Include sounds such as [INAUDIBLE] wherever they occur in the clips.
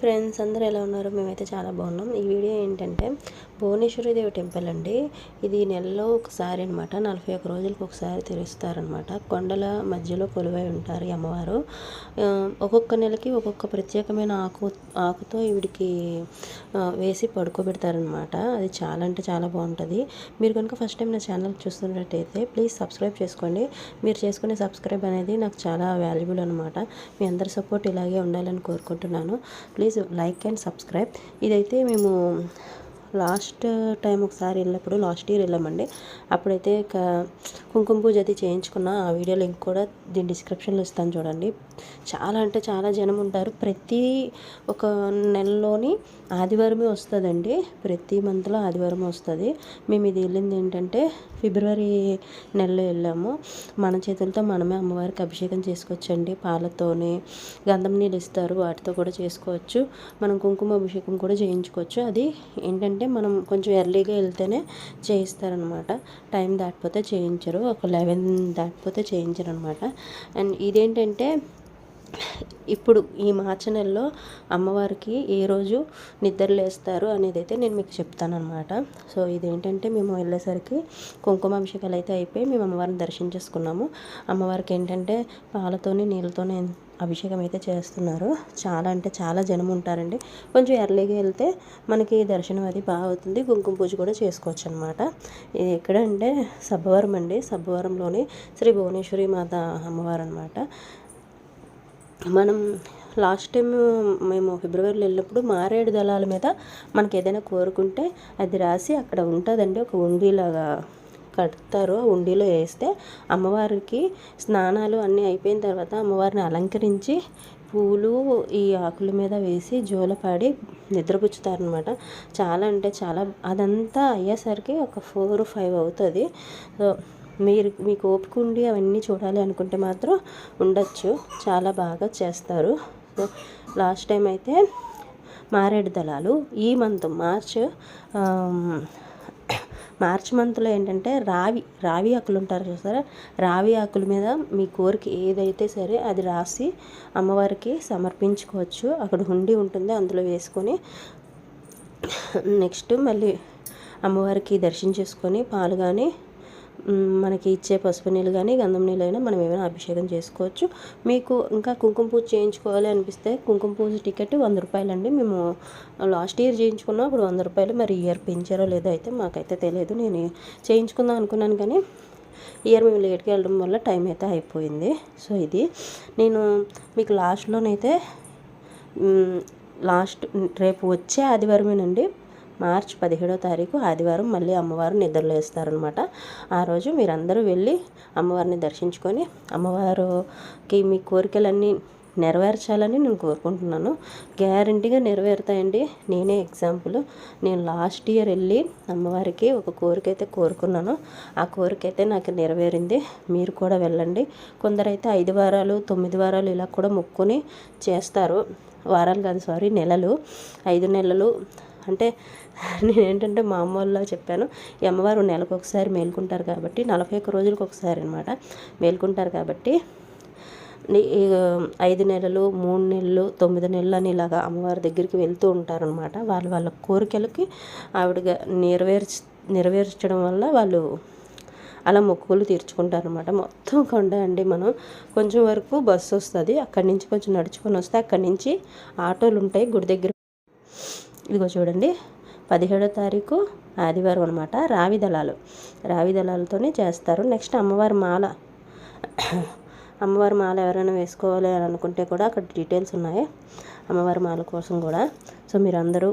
Friends అందరూ ఎలా ఉన్నారు? మేమైతే చాలా బాగున్నాం. ఈ వీడియో ఏంటంటే భువనేశ్వరి దేవి టెంపుల్ అండి. ఇది నెలలో ఒకసారి అనమాట నలభై ఒక్క రోజులకు ఒకసారి తెరుస్తారనమాట కొండల మధ్యలో కొలువై ఉంటారు ఈ అమ్మవారు. ఒక్కొక్క నెలకి ఒక్కొక్క ప్రత్యేకమైన ఆకు ఆకుతో ఈవిడికి వేసి పడుకోబెడతారనమాట అది చాలా అంటే చాలా బాగుంటుంది. మీరు కనుక ఫస్ట్ టైం నా ఛానల్ చూస్తున్నట్టయితే ప్లీజ్ సబ్స్క్రైబ్ చేసుకోండి. మీరు చేసుకునే సబ్స్క్రైబ్ అనేది నాకు చాలా వాల్యుబుల్ అనమాట మీ అందరి సపోర్ట్ ఇలాగే ఉండాలని కోరుకుంటున్నాను. Please like and subscribe. ఇదైతే మేము లాస్ట్ టైం ఒకసారి వెళ్ళినప్పుడు లాస్ట్ ఇయర్ వెళ్ళామండి. అప్పుడైతే కుంకుమ పూజ అది చేయించుకున్న ఆ వీడియో లింక్ కూడా దీని డిస్క్రిప్షన్లో ఇస్తాను చూడండి. చాలా అంటే చాలా జనం ఉంటారు. ప్రతి ఒక నెలలోని ఆదివారమే వస్తుందండి. ప్రతి మంత్లో ఆదివారం వస్తుంది. మేము ఇది వెళ్ళింది ఏంటంటే ఫిబ్రవరి నెలలో వెళ్ళాము. మన చేతులతో మనమే అమ్మవారికి అభిషేకం చేసుకోవచ్చండి. పాలతోనే గంధం నీళ్ళు ఇస్తారు. వాటితో కూడా చేసుకోవచ్చు. మనం కుంకుమ అభిషేకం కూడా చేయించుకోవచ్చు. అది ఏంటంటే మనం కొంచెం ఎర్లీగా వెళ్తేనే చేయిస్తారనమాట. టైం దాటిపోతే చేయించరు. ఒక లెవెన్ దాటిపోతే చేయించరు అనమాట అండ్ ఇదేంటంటే ఇప్పుడు ఈ మార్చి నెలలో అమ్మవారికి ఏ రోజు నిద్ర లేస్తారు అనేది అయితే నేను మీకు చెప్తానమాట సో ఇదేంటంటే మేము వెళ్ళేసరికి కుంకుమాభిషేకాలు అయితే అయిపోయి మేము అమ్మవారిని దర్శించేసుకున్నాము. అమ్మవారికి ఏంటంటే పాలతోని నీళ్ళతోనే అభిషేకం అయితే చేస్తున్నారు. చాలా అంటే చాలా జనం ఉంటారండి. కొంచెం ఎర్లీగా వెళ్తే మనకి దర్శనం అది బాగా అవుతుంది. కుంకుమ పూజ కూడా చేసుకోవచ్చు అనమాట ఇది ఎక్కడంటే సబ్బవరం అండి. సబ్బవరంలోని శ్రీ భువనేశ్వరి మాత అమ్మవారు అనమాట మనం లాస్ట్ టైం మేము ఫిబ్రవరిలో వెళ్ళినప్పుడు మారేడు దళాల మీద మనకి ఏదైనా కోరుకుంటే అది రాసి అక్కడ ఉంటుందండి. ఒక ఉండిలాగా కడతారు. ఆ ఉండిలో వేస్తే అమ్మవారికి స్నానాలు అన్నీ అయిపోయిన తర్వాత అమ్మవారిని అలంకరించి పూలు ఈ ఆకుల మీద వేసి జోలపాడి నిద్రపుచ్చుతారనమాట చాలా అంటే చాలా అదంతా అయ్యేసరికి ఒక ఫోర్ ఫైవ్ అవుతుంది. సో మీరు మీకు ఓపిక ఉండి అవన్నీ చూడాలి అనుకుంటే మాత్రం ఉండొచ్చు. చాలా బాగా చేస్తారు. లాస్ట్ టైం అయితే మారేడు దళాలు ఈ మంత్ మార్చ్ మార్చ్ మంత్లో ఏంటంటే రావి రావి ఆకులు ఉంటారు చూసారా? రావి ఆకుల మీద మీ కోరిక ఏదైతే సరే అది రాసి అమ్మవారికి సమర్పించుకోవచ్చు. అక్కడ హుండీ ఉంటుంది అందులో వేసుకొని నెక్స్ట్ మళ్ళీ అమ్మవారికి దర్శనం చేసుకొని పాలు కానీ మనకి ఇచ్చే పసుపు నీళ్ళు కానీ గంధం నీళ్ళు అయినా మనం ఏమైనా అభిషేకం చేసుకోవచ్చు. మీకు ఇంకా కుంకుమ పూజ చేయించుకోవాలి అనిపిస్తే కుంకుమ పూజ టికెట్ వంద రూపాయలు అండి మేము లాస్ట్ ఇయర్ చేయించుకున్నాం. అప్పుడు వంద రూపాయలు మరి ఇయర్ పెంచారో లేదో అయితే మాకైతే తెలియదు. నేను చేయించుకుందాం అనుకున్నాను కానీ ఇయర్ మేము లేట్గా వెళ్ళడం వల్ల టైం అయితే అయిపోయింది. సో ఇది నేను మీకు లాస్ట్లోనైతే లాస్ట్ రేపు వచ్చే ఆదివారమేనండి. మార్చ్ పదిహేడో తారీఖు ఆదివారం మళ్ళీ అమ్మవారు నిద్రలేస్తారనమాట ఆ రోజు మీరందరూ వెళ్ళి అమ్మవారిని దర్శించుకొని అమ్మవారికి మీ కోరికలన్నీ నెరవేర్చాలని నేను కోరుకుంటున్నాను. గ్యారంటీగా నెరవేరుతాయండి. నేనే ఎగ్జాంపుల్ నేను లాస్ట్ ఇయర్ వెళ్ళి అమ్మవారికి ఒక కోరిక అయితే కోరుకున్నాను. ఆ కోరిక అయితే నాకు నెరవేరింది. మీరు కూడా వెళ్ళండి. కొందరైతే ఐదు వారాలు తొమ్మిది వారాలు ఇలా కూడా మొక్కుని చేస్తారు. వారాలు కాదు సారీ నెలలు. ఐదు నెలలు అంటే [LAUGHS] నేను ఏంటంటే మా అమ్మ వాళ్ళ చెప్పాను ఈ అమ్మవారు నెలకు ఒకసారి మేల్కుంటారు కాబట్టి నలభై ఒక్క రోజులకు ఒకసారి అనమాట మేల్కుంటారు కాబట్టి ఐదు నెలలు మూడు నెలలు తొమ్మిది నెలలు అని ఇలాగా అమ్మవారి దగ్గరికి వెళ్తూ ఉంటారనమాట వాళ్ళ వాళ్ళ కోరికలకి ఆవిడగా నెరవేర్చ నెరవేర్చడం వల్ల వాళ్ళు అలా మొక్కులు తీర్చుకుంటారనమాట మొత్తం కొండ అండి మనం. కొంచెం వరకు బస్సు వస్తుంది అక్కడి నుంచి కొంచెం నడుచుకొని వస్తే అక్కడి నుంచి ఆటోలు ఉంటాయి గుడి దగ్గర ఇదిగో చూడండి పదిహేడో తారీఖు ఆదివారం అనమాట రావి దళాలు. రావి దళాలతోనే చేస్తారు. నెక్స్ట్ అమ్మవారి మాల. అమ్మవారి మాల ఎవరైనా వేసుకోవాలి అని అనుకుంటే కూడా అక్కడ డీటెయిల్స్ ఉన్నాయి అమ్మవారి మాల కోసం కూడా. సో మీరు అందరూ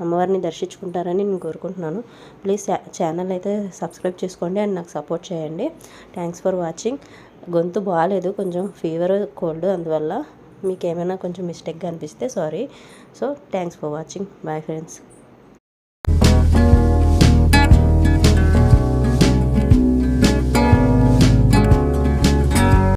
అమ్మవారిని దర్శించుకుంటారని నేను కోరుకుంటున్నాను. ప్లీజ్ ఛానల్ అయితే సబ్స్క్రైబ్ చేసుకోండి అండ్ నాకు సపోర్ట్ చేయండి. Thanks for watching. గొంతు బాగాలేదు కొంచెం ఫీవర్ కోల్డ్ అందువల్ల. మీకు ఏమైనా కొంచెం మిస్టేక్గా అనిపిస్తే sorry so thanks for watching bye friends